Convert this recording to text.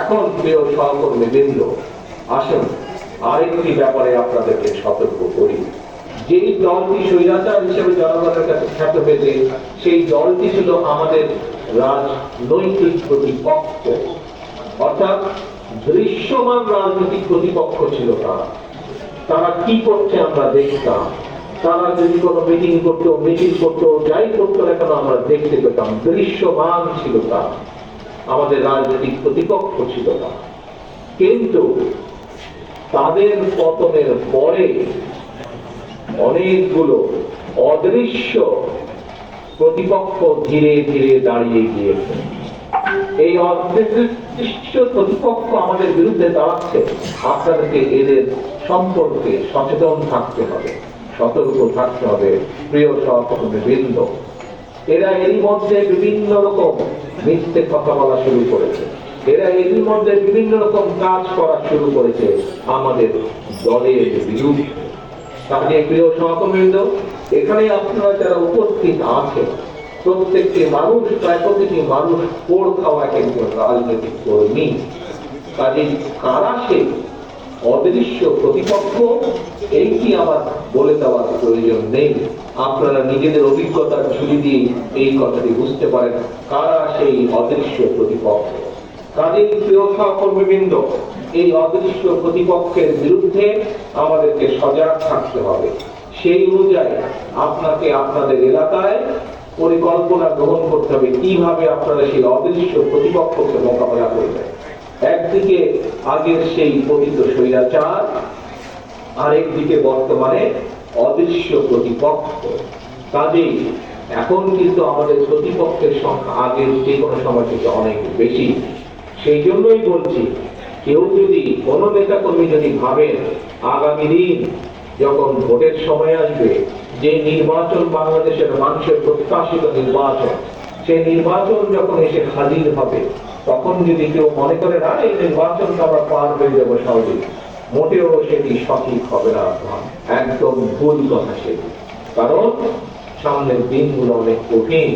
এখন প্রিয় সহকর্মী বৃন্দ, আসুন আরেকটি ব্যাপারে আপনাদেরকে সতর্ক করি। যেই দলটি স্বৈরাচার হিসেবে জনগণের কাছে খ্যাত পেতে সেই দলটি ছিল আমাদের রাজনৈতিক প্রতিপক্ষ, অর্থাৎ দৃশ্যমান রাজনৈতিক প্রতিপক্ষ ছিল তারা। তারা কি করছে আমরা দেখতাম। তারা যদি কোনো মিটিং করতো মিটিং করতো, যাই করতো না কেন আমরা দেখতে পেতাম, দৃশ্যমান ছিল তারা। আমাদের রাজনৈতিক প্রতিপক্ষ ছিল না। কিন্তু তাদের পতনের পরে অনেকগুলো অদৃশ্য প্রতিপক্ষ ধীরে ধীরে দাঁড়িয়ে গিয়েছে। এই অদৃশ্য প্রতিপক্ষ আমাদের বিরুদ্ধে দাঁড়াচ্ছে। আপনাদেরকে এদের সম্পর্কে সচেতন থাকতে হবে, সতর্ক থাকতে হবে, প্রিয় সহকর্মী বৃন্দ এরা এরই মধ্যে বিভিন্ন রকম মিথ্যে কথা বলা শুরু করেছে। এরা এরই মধ্যে বিভিন্ন রকম কাজ করা শুরু করেছে আমাদের দলের বিরুদ্ধে। কাজে প্রিয় সহকর্মীবৃন্দ, এখানে আপনারা যারা উপস্থিত আছেন, প্রত্যেকটি মানুষ, প্রায় প্রতিটি মানুষ পোড় খাওয়া একজন রাজনৈতিক কর্মী। কাজে কারা সে অদৃশ্য প্রতিপক্ষ, এইটি আমার বলে দেওয়ার প্রয়োজন নেই। আপনারা নিজেদের অভিজ্ঞতার ঝুলি দিয়ে এই কথাটি বুঝতে পারেন, কারা সেই অদৃশ্য প্রতিপক্ষ। কাজেই প্রিয় সহকর্মীবৃন্দ, এই অদৃশ্য প্রতিপক্ষের বিরুদ্ধে আমাদেরকে সজাগ থাকতে হবে। সেই অনুযায়ী আপনাকে আপনাদের এলাকায় পরিকল্পনা গ্রহণ করতে হবে, কীভাবে আপনারা সেই অদৃশ্য প্রতিপক্ষকে মোকাবেলা করবেন। একদিকে আগের সেই পতিত স্বৈরাচার, আরেকদিকে বর্তমানে অদৃশ্য প্রতিপক্ষ। কাজেই এখন কিন্তু আমাদের প্রতিপক্ষের সংখ্যা আগের যে কোনো সময় থেকে অনেক বেশি। সেই জন্যই বলছি, কেউ যদি কোনো নেতা কর্মী যদি ভাবেন আগামী দিন যখন ভোটের সময় আসবে, যে নির্বাচন বাংলাদেশের মানুষের প্রত্যাশিত নির্বাচন সেই নির্বাচন যখন এসে হাজির হবে, তখন যদি কেউ মনে করে, না, এই নির্বাচন আমরা পার হয়ে যাব সহজে মোটেও সেটি সঠিক হবে না একদম ভুল কথা সেটি। কারণ সামনের দিনগুলো অনেক কঠিন।